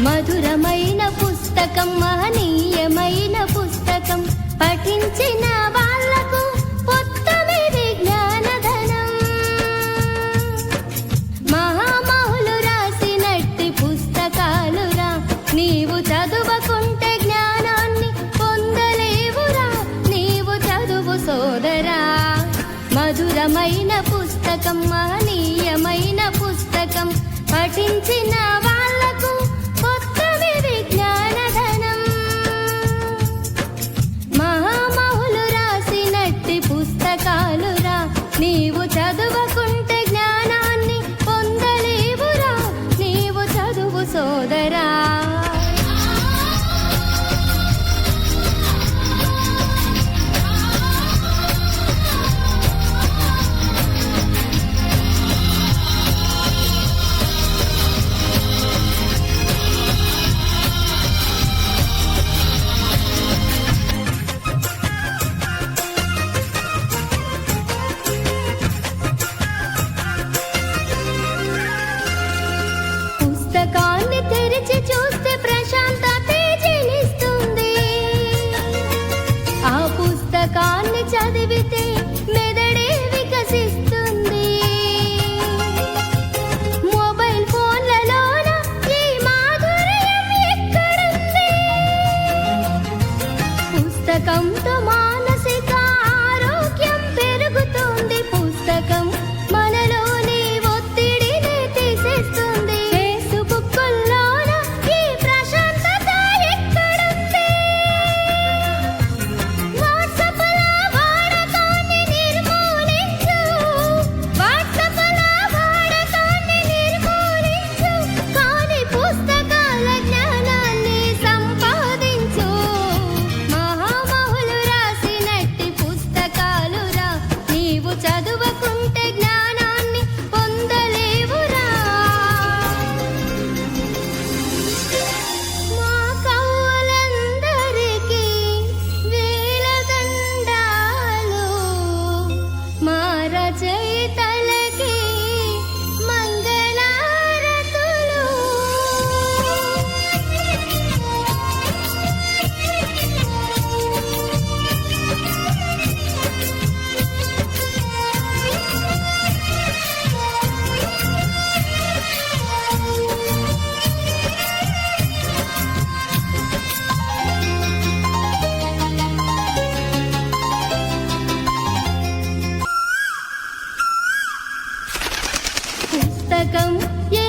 మధురమైన పుస్తకం మహనీయమైన పుస్తకం. పఠించిన వాళ్ళకు ఉత్తమేది జ్ఞానధనం. మహామహులు రాసినట్టి పుస్తకాలురా. నీవు చదువుకుంటే జ్ఞానాన్ని పొందలేవురా. నీవు చదువు సోదరా. మధురమైన పుస్తకం మహనీయమైన పుస్తకం. పఠించిన 的更。也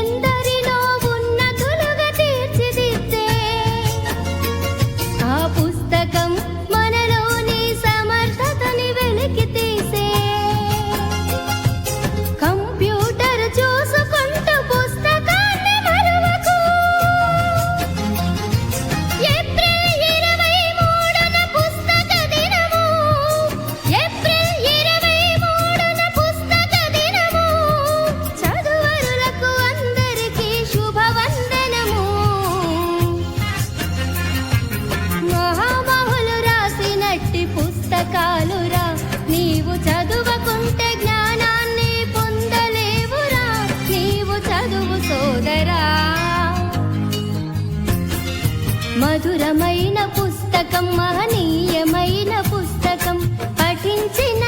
మధురమైన పుస్తకం మహనీయమైన పుస్తకం. పఠించిన